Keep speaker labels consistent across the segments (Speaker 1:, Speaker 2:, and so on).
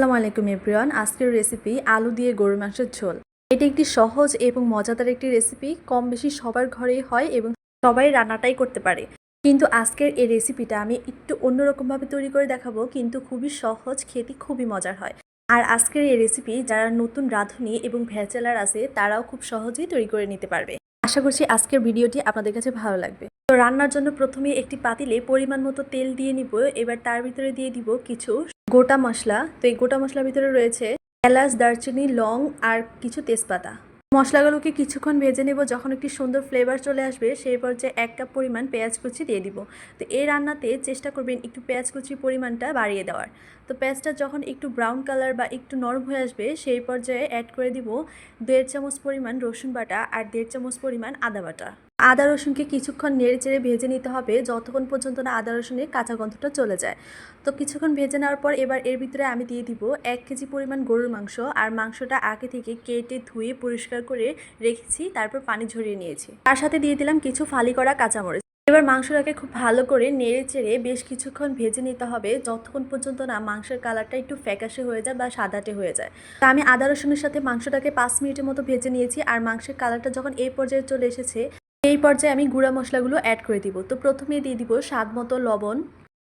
Speaker 1: আসসালামু আলাইকুম এভরিওয়ান। আজকের রেসিপি আলু দিয়ে গরুর মাংসের ঝোল। এটি একটি সহজ এবং মজাদার একটি রেসিপি কম বেশি সবার ঘরেই হয় এবং সবাই রান্নাটাই করতে পারে। কিন্তু আজকের এই রেসিপিটা আমি একটু অন্যরকমভাবে তৈরি করে দেখাবো, কিন্তু খুবই সহজ, খেতে খুবই মজার হয়। আর আজকের এই রেসিপি যারা নতুন রাঁধুনি এবং ভ্যাচেলার আছে, তারাও খুব সহজেই তৈরি করে নিতে পারবে। আশা করছি আজকের ভিডিওটি আপনাদের কাছে ভালো লাগবে। তো রান্নার জন্য প্রথমে একটি পাতিলে পরিমাণ মতো তেল দিয়ে নিব, এবার তার ভিতরে দিয়ে দিব কিছু গোটা মশলা। তো এই গোটা মশলার ভিতরে রয়েছে এলাচ, দারচিনি, লং আর কিছু তেজপাতা। মশলাগুলোকে কিছুক্ষণ ভেজে নেব, যখন একটি সুন্দর ফ্লেভার চলে আসবে, সেই পর্যায়ে এক কাপ পরিমাণ পেঁয়াজ কুচি দিয়ে দিব। তো এই রান্নাতে চেষ্টা করবেন একটু পেঁয়াজ কুচির পরিমাণটা বাড়িয়ে দেওয়ার। তো পেঁয়াজটা যখন একটু ব্রাউন কালার বা একটু নরম হয়ে আসবে, সেই পর্যায়ে অ্যাড করে দিব দেড় চামচ পরিমাণ রসুন বাটা আর দেড় চামচ পরিমাণ আদা বাটা। আদা রসুনকে কিছুক্ষণ নেড়ে চেড়ে ভেজে নিতে হবে। যতক্ষণ পর্যন্ত না আদা রসুনের কাঁচা গন্ধটা চলে যায়। তো কিছুক্ষণ ভেজে নেওয়ার পর এবার এর ভিতরে আমি দিয়ে দিব এক কেজি পরিমাণ গরুর মাংস। আর মাংসটা আগে থেকে কেটে ধুয়ে পরিষ্কার করে রেখেছি, তারপর পানি ঝরিয়ে নিয়েছি। তার সাথে দিয়ে দিলাম কিছু ফালি করা কাঁচামরিচ। এবার মাংসটাকে খুব ভালো করে নেড়ে চেড়ে বেশ কিছুক্ষণ ভেজে নিতে হবে। যতক্ষণ পর্যন্ত না মাংসের কালারটা একটু ফ্যাকাশে হয়ে যায় বা সাদাটে হয়ে যায়। তা আমি আদা রসুনের সাথে মাংসটাকে পাঁচ মিনিটের মতো ভেজে নিয়েছি। আর মাংসের কালারটা যখন এই পর্যায়ে চলে এসেছে এই পর্যায়ে আমি গুঁড়া মশলাগুলো অ্যাড করে দিব। তো প্রথমে দিয়ে দিব স্বাদ মতো লবণ,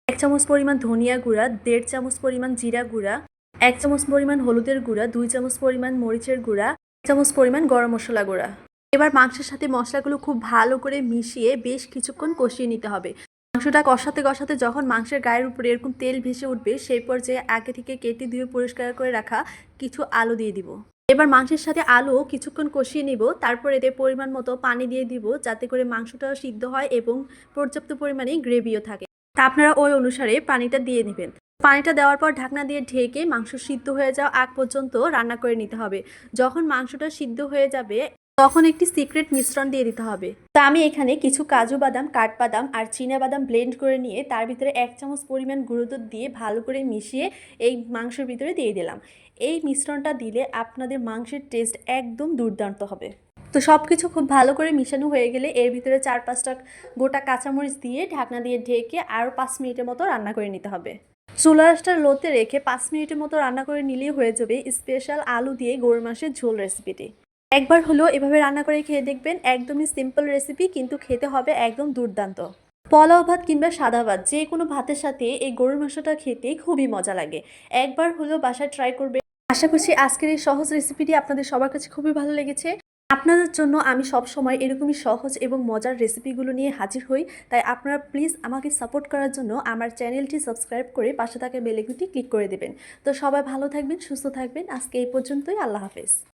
Speaker 1: এক চামচ পরিমাণ ধনিয়া গুঁড়া, দেড় চামচ পরিমাণ জিরা গুঁড়া, এক চামচ পরিমাণ হলুদের গুঁড়া, দুই চামচ পরিমাণ মরিচের গুঁড়া, এক চামচ পরিমাণ গরম মশলা গুঁড়া। এবার মাংসের সাথে মশলাগুলো খুব ভালো করে মিশিয়ে বেশ কিছুক্ষণ কষিয়ে নিতে হবে। মাংসটা কষাতে কষাতে যখন মাংসের গায়ের উপরে এরকম তেল ভেসে উঠবে, সেই পর্যায়ে আগে থেকে কেটে ধুয়ে পরিষ্কার করে রাখা কিছু আলু দিয়ে দিব। এবার মাংসের সাথে আলু কিছুক্ষণ কষিয়ে নিব, তারপর এতে পরিমাণ মতো পানি দিয়ে দিব যাতে করে মাংসটা সিদ্ধ হয় এবং পর্যাপ্ত পরিমাণে গ্রেভিও থাকে। তা আপনারা ওই অনুসারে পানিটা দিয়ে নেবেন। পানিটা দেওয়ার পর ঢাকনা দিয়ে ঢেকে মাংস সিদ্ধ হয়ে যাওয়া আগ পর্যন্ত রান্না করে নিতে হবে। যখন মাংসটা সিদ্ধ হয়ে যাবে তখন একটি সিক্রেট মিশ্রণ দিয়ে দিতে হবে। তা আমি এখানে কিছু কাজু বাদাম, কাঠবাদাম আর চীনা বাদাম ব্লেন্ড করে নিয়ে তার ভিতরে এক চামচ পরিমাণ গুঁড়ো দুধ দিয়ে ভালো করে মিশিয়ে এই মাংসের ভিতরে দিয়ে দিলাম। এই মিশ্রণটা দিলে আপনাদের মাংসের টেস্ট একদম দুর্দান্ত হবে। তো সব কিছু খুব ভালো করে মিশানো হয়ে গেলে এর ভিতরে চার পাঁচটা গোটা কাঁচামরিচ দিয়ে ঢাকনা দিয়ে ঢেকে আরও পাঁচ মিনিটের মতো রান্না করে নিতে হবে। চুলাশটা লোতে রেখে পাঁচ মিনিটের মতো রান্না করে নিলেই হয়ে যাবে স্পেশাল আলু দিয়ে গরুর মাসের ঝোল রেসিপিটি একবার হলো এভাবে রান্না করে খেয়ে দেখবেন একদমই সিম্পল রেসিপি কিন্তু খেতে হবে একদম দুর্দান্ত। পলাও ভাত কিংবা সাদা ভাত, যে কোনো ভাতের সাথে এই গরুর মাংসটা খেতে খুবই মজা লাগে। একবার হলো বাসায় ট্রাই করবে আশা করছি আজকের এই সহজ রেসিপিটি আপনাদের সবার কাছে খুবই ভালো লেগেছে। আপনাদের জন্য আমি সব সময় এরকমই সহজ এবং মজার রেসিপিগুলো নিয়ে হাজির হই। তাই আপনারা প্লিজ আমাকে সাপোর্ট করার জন্য আমার চ্যানেলটি সাবস্ক্রাইব করে পাশে থাকা বেলেগুটি ক্লিক করে দেবেন। তো সবাই ভালো থাকবেন, সুস্থ থাকবেন। আজকে এই পর্যন্তই, আল্লাহ হাফেজ।